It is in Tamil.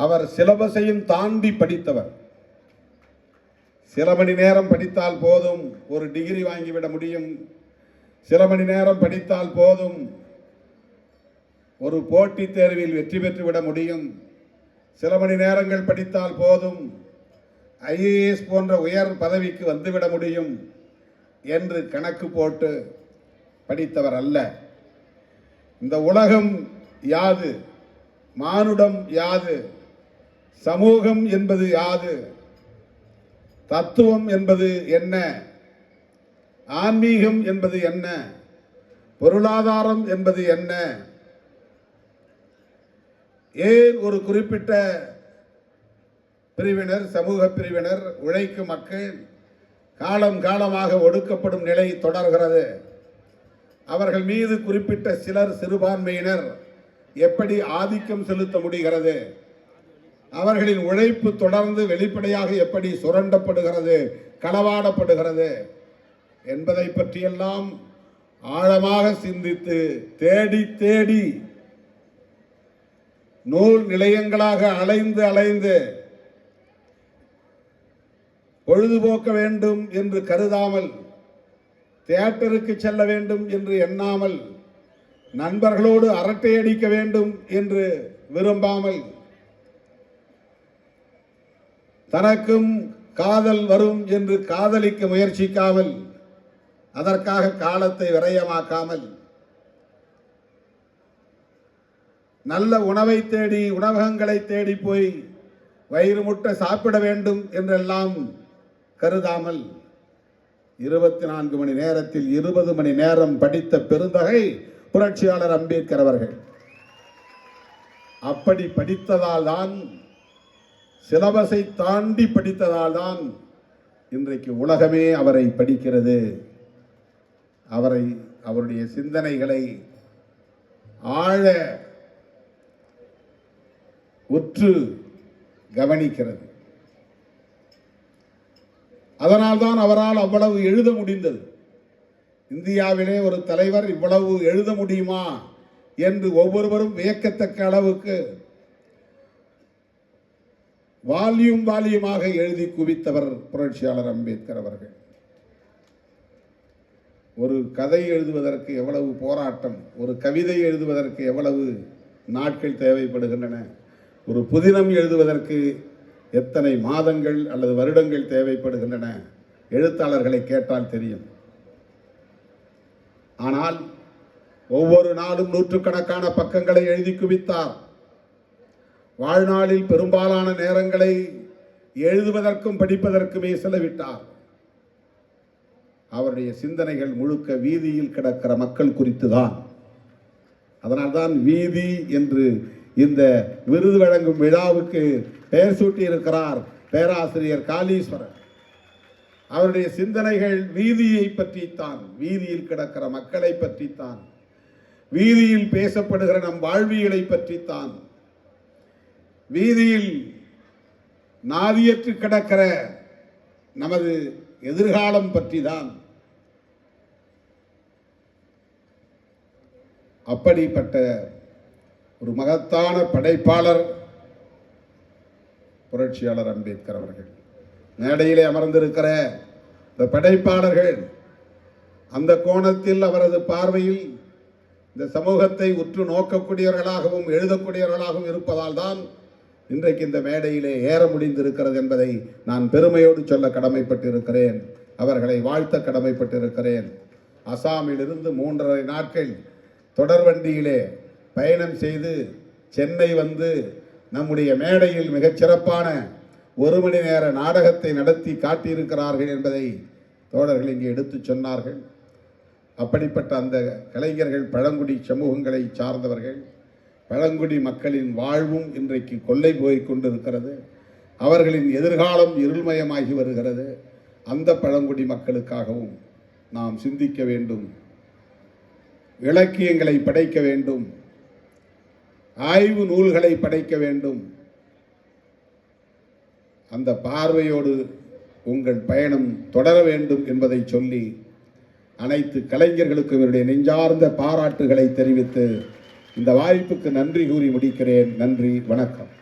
அவர் சிலபஸையும் தாண்டி படித்தவர். சில மணி நேரம் படித்தால் போதும் ஒரு டிகிரி வாங்கிவிட முடியும். சில மணி நேரம் படித்தால் போதும் ஒரு போட்டித் தேர்வில் வெற்றி பெற்று விட முடியும். சில மணி நேரங்கள் படித்தால் போதும் ஐஏஎஸ் போன்ற உயர் பதவிக்கு வந்துவிட முடியும் என்று கணக்கு போட்டு படித்தவர் அல்ல. இந்த உலகம் யாது? மானுடம் யாது? சமூகம் என்பது யாது? தத்துவம் என்பது என்ன? ஆன்மீகம் என்பது என்ன? பொருளாதாரம் என்பது என்ன? ஏன் ஒரு குறிப்பிட்ட பிரிவினர் சமூக பிரிவினர் உழைக்கும் மக்கள் காலம் காலமாக ஒடுக்கப்படும் நிலை தொடர்கிறது? அவர்கள் மீது குறிப்பிட்ட சிலர் சிறுபான்மையினர் எப்படி ஆதிக்கம் செலுத்த முடிகிறது? அவர்களின் உழைப்பு தொடர்ந்து வெளிப்படையாக எப்படி சுரண்டப்படுகிறது களவாடப்படுகிறது என்பதை பற்றியெல்லாம் ஆழமாக சிந்தித்து தேடி தேடி நூல் நிலையங்களாக அலைந்து அலைந்து பொழுதுபோக்க வேண்டும் என்று கருதாமல் தியேட்டருக்கு செல்ல வேண்டும் என்று எண்ணாமல் நண்பர்களோடு அரட்டை அடிக்க வேண்டும் என்று விரும்பாமல் தனக்கும் காதல் வரும் என்று காதலிக்க முயற்சிக்காமல் அதற்காக காலத்தை விரயமாக்காமல் நல்ல உணவை தேடி உணவகங்களை தேடி போய் வயிறு முட்டை சாப்பிட வேண்டும் என்றெல்லாம் கருதாமல் இருபத்தி நான்கு மணி நேரத்தில் இருபது மணி நேரம் படித்த பெருந்தகை புரட்சியாளர் அம்பேத்கர் அவர்கள். அப்படி படித்ததால் தான் சிலபஸை தாண்டி படித்ததால் தான் இன்றைக்கு உலகமே அவரை படிக்கிறது. அவரை அவருடைய சிந்தனைகளை ஆழ உற்று கவனிக்கிறது. அதனால்தான் அவரால் அவ்வளவு எழுத முடிந்தது. இந்தியாவிலே ஒரு தலைவர் இவ்வளவு எழுத முடியுமா? என்று ஒவ்வொருவரும் வியக்கத்தக்க அளவுக்கு வால்யூம் வால்யூமாக எழுதி குவித்தவர் புரட்சியாளர் அம்பேத்கர் அவர்கள். ஒரு கதை எழுதுவதற்கு எவ்வளவு போராட்டம் ஒரு கவிதை எழுதுவதற்கு எவ்வளவு நாட்கள் தேவைப்படுகின்றன ஒரு புதினம் எழுதுவதற்கு எத்தனை மாதங்கள் அல்லது வருடங்கள் தேவைப்படுகின்றன எழுத்தாளர்களை கேட்டால் தெரியும். ஆனால் ஒவ்வொரு நாளும் நூற்றுக்கணக்கான பக்கங்களை எழுதி குவித்தார். வாழ்நாளில் பெரும்பாலான நேரங்களை எழுதுவதற்கும் படிப்பதற்குமே செலவிட்டார். அவருடைய சிந்தனைகள் முழுக்க வீதியில் கிடக்கிற மக்கள் குறித்து தான் அதனால்தான் வீதி என்று இந்த விருது வழங்கும் விழாவுக்கு பெயர் சூட்டியிருக்கிறார் பேராசிரியர் காளீஸ்வரர். அவருடைய சிந்தனைகள் வீதியை பற்றித்தான் வீதியில் கிடக்கிற மக்களை பற்றித்தான் வீதியில் பேசப்படுகிற நம் வாழ்வியலை பற்றித்தான் வீதியில் நாதியற்று கிடக்கிற நமது எதிர்காலம் பற்றிதான் அப்படிப்பட்ட ஒரு மகத்தான படைப்பாளர் புரட்சியாளர் அம்பேத்கர் அவர்கள். மேடையிலே அமர்ந்திருக்கிற இந்த படைப்பாளர்கள் அந்த கோணத்தில் அவரது பார்வையில் இந்த சமூகத்தை உற்று நோக்கக்கூடியவர்களாகவும் எழுதக்கூடியவர்களாகவும் இருப்பதால் தான் இன்றைக்கு இந்த மேடையிலே ஏற முடிந்திருக்கிறது என்பதை நான் பெருமையோடு சொல்ல கடமைப்பட்டிருக்கிறேன். அவர்களை வாழ்த்த கடமைப்பட்டிருக்கிறேன். அசாமிலிருந்து மூன்றரை நாட்கள் தொடர்வண்டியிலே பயணம் செய்து சென்னை வந்து நம்முடைய மேடையில் மிகச்சிறப்பான ஒரு மணி நேர நாடகத்தை நடத்தி காட்டியிருக்கிறார்கள் என்பதை தோழர்கள் இங்கே எடுத்துச் சொன்னார்கள். அப்படிப்பட்ட அந்த கலைஞர்கள் பழங்குடி சமூகங்களை சார்ந்தவர்கள் பழங்குடி மக்களின் வாழ்வும் இன்றைக்கு கொள்ளை போய் கொண்டிருக்கிறது. அவர்களின் எதிர்காலம் இருள்மயமாகி வருகிறது. அந்த பழங்குடி மக்களுக்காகவும் நாம் சிந்திக்க வேண்டும். இலக்கியங்களை படைக்க வேண்டும். ஆய்வு நூல்களை படைக்க வேண்டும். அந்த பார்வையோடு உங்கள் பயணம் தொடர வேண்டும் என்பதை சொல்லி அனைத்து கலைஞர்களுக்கும் இவருடைய நெஞ்சார்ந்த பாராட்டுகளை தெரிவித்து இந்த வாய்ப்புக்கு நன்றி கூறி முடிக்கிறேன். நன்றி வணக்கம்.